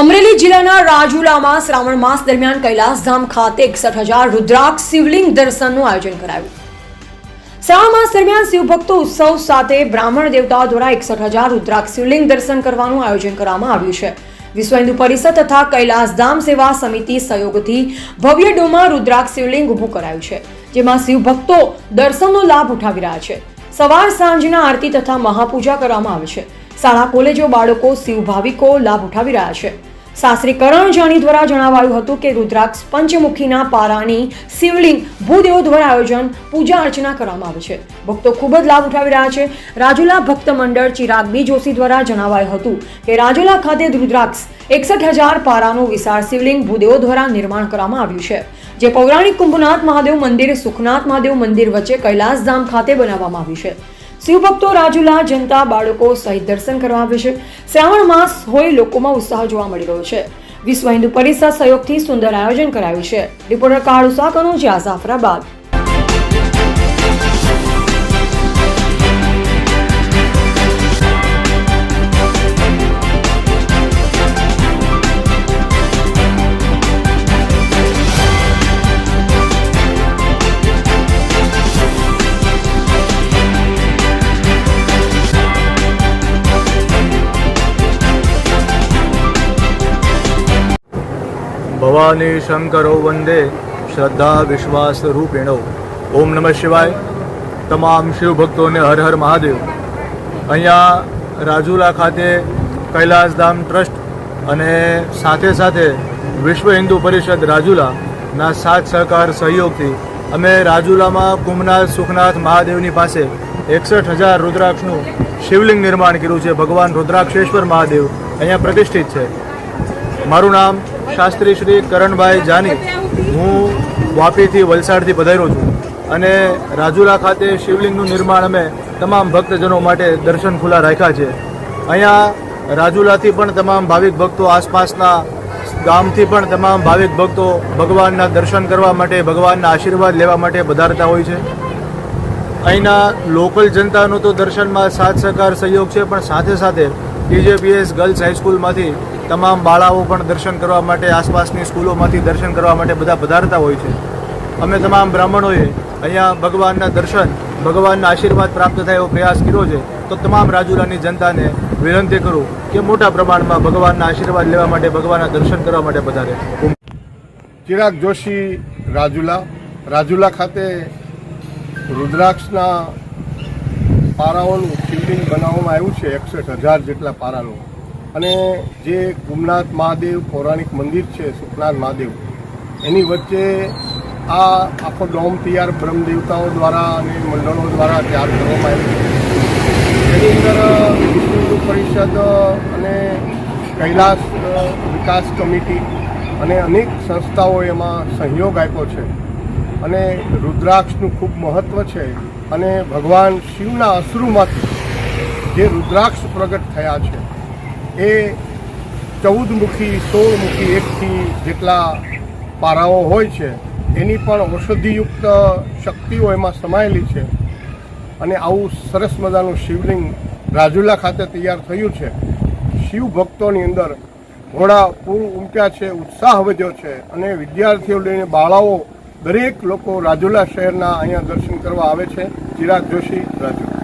અમરેલી જિલ્લાના રાજુલામાં શ્રાવણ માસ દરમિયાન કૈલાસધામ ખાતે એકસઠ હજાર રુદ્રાક્ષ શિવલિંગ દર્શનનું આયોજન કરાયું. શ્રાવણ માસ દરમિયાન શિવભક્તો ઉત્સવ સાથે બ્રાહ્મણ દેવતાઓ દ્વારા એકસઠ હજાર રુદ્રાક્ષ શિવલિંગ દર્શન કરવાનું આયોજન કરવામાં આવ્યું છે. વિશ્વ હિન્દુ પરિષદ તથા કૈલાસધામ સેવા સમિતિ સહયોગથી ભવ્ય ડોમાં રુદ્રાક્ષ શિવલિંગ ઊભું કરાયું છે, જેમાં શિવભક્તો દર્શનનો લાભ ઉઠાવી રહ્યા છે. સવાર સાંજના આરતી તથા મહાપૂજા કરવામાં આવે છે. શાળા કોલેજો બાળકો, શિવ ભાવિકો લાભ ઉઠાવી રહ્યા છે. શાસ્ત્રી કરણ જાણી દ્વારા જણાવાયું હતું કે રુદ્રાક્ષ પંચમુખીના પારાની શિવલિંગ ભૂદેવો દ્વારા આયોજન, પૂજા અર્ચના કરવામાં આવે છે. ભક્તો ખૂબ જ લાભ ઉઠાવી રહ્યા છે. રાજુલા ભક્ત મંડળ ચિરાગ બી જોશી દ્વારા જણાવાયું હતું કે રાજુલા ખાતે રુદ્રાક્ષ એકસઠ હજાર પારાનું વિશાળ શિવલિંગ ભૂદેવો દ્વારા નિર્માણ કરવામાં આવ્યું છે, જે પૌરાણિક કુંભનાથ મહાદેવ મંદિર, સુખનાથ મહાદેવ મંદિર વચ્ચે કૈલાસધામ ખાતે બનાવવામાં આવ્યું છે. શિવભક્તો રાજુલા જનતા બાળકો સહિત દર્શન કરવા આવે છે. શ્રાવણ માસ હોય લોકોમાં ઉત્સાહ જોવા મળી રહ્યો છે. વિશ્વ હિન્દુ પરિષદ સહયોગથી સુંદર આયોજન કરાયું છે. રિપોર્ટર કાળુ સાકનો જ્યાં જાફરાબાદ ભવાની શંકરો વંદે શ્રદ્ધા વિશ્વાસ રૂપેણો ઓમ નમઃ શિવાય. તમામ શિવભક્તોને હર હર મહાદેવ. અહીંયા રાજુલા ખાતે કૈલાસધામ ટ્રસ્ટ અને સાથે સાથે વિશ્વ હિન્દુ પરિષદ રાજુલાના સાથ સહકાર સહયોગથી અમે રાજુલામાં કુંભનાથ સુખનાથ મહાદેવની પાસે એકસઠ હજાર રુદ્રાક્ષનું શિવલિંગ નિર્માણ કર્યું છે. ભગવાન રુદ્રાક્ષેશ્વર મહાદેવ અહીંયા પ્રતિષ્ઠિત છે. મારું નામ શાસ્ત્રી શ્રી કરણભાઈ જાની હું વાપીથી, વલસાડથી પધાર્યો છું. અને રાજુલા ખાતે શિવલિંગનું નિર્માણ અમે તમામ ભક્તજનો માટે દર્શન ખુલ્લા રાખ્યા છે. અહીંયા રાજુલાથી પણ તમામ ભાવિક ભક્તો, આસપાસના ગામથી પણ તમામ ભાવિક ભક્તો ભગવાનના દર્શન કરવા માટે, ભગવાનના આશીર્વાદ લેવા માટે પધારતા હોય છે. અહીંના લોકલ જનતાનો તો દર્શનમાં સાથ સહકાર સહયોગ છે, પણ સાથે સાથે ટીજેપીએસ ગર્લ્સ હાઈસ્કૂલમાંથી તમામ બાળાઓ પણ દર્શન કરવા માટે આસપાસની સ્કૂલોમાંથી દર્શન કરવા માટે બધા પધારતા હોય છે. અમે તમામ બ્રાહ્મણોએ અહીંયા ભગવાનના દર્શન, ભગવાનના આશીર્વાદ પ્રાપ્ત થાય એવો પ્રયાસ કર્યો છે, તો તમામ રાજુલાની જનતાને વિનંતી કરું કે મોટા પ્રમાણમાં ભગવાનના આશીર્વાદ લેવા માટે, ભગવાનના દર્શન કરવા માટે પધારે. ચિરાગ જોશી, રાજુલા. રાજુલા ખાતે રુદ્રાક્ષના પારાઓનું શિવલિંગ બનાવવામાં આવ્યું છે, એકસઠ હજાર જેટલા પારાનું અને જે કુમનાથ મહાદેવ પૌરાણિક મંદિર છે, સુખનાથ મહાદેવ, એની વચ્ચે આ આખો ડોમ તૈયાર બ્રહ્મ દેવતાઓ દ્વારા અને મંડળો દ્વારા તૈયાર કરવામાં આવ્યો એની અંદર હિન્દુ પરિષદ અને કૈલાસ વિકાસ કમિટી અને અનેક સંસ્થાઓ એમાં સહયોગ આપ્યો છે. અને રુદ્રાક્ષનું ખૂબ મહત્ત્વ છે અને ભગવાન શિવના અશ્રુમાંથી જે રુદ્રાક્ષ પ્રગટ થયા છે એ ચૌદમુખી, સોળમુખી, એકથી જેટલા પારાઓ હોય છે, એની પણ ઔષધિયુક્ત શક્તિઓ એમાં સમાયેલી છે. અને આવું સરસ મજાનું શિવલિંગ રાજુલા ખાતે તૈયાર થયું છે. શિવ ભક્તોની અંદર ઘોડા પૂર ઉમટ્યા છે, ઉત્સાહ વધ્યો છે અને વિદ્યાર્થીઓ લઈને બાળાઓ દરેક લોકો રાજુલા શહેરના અહીંયા દર્શન કરવા આવે છે. ચિરાગ જોશી, રાજુલા.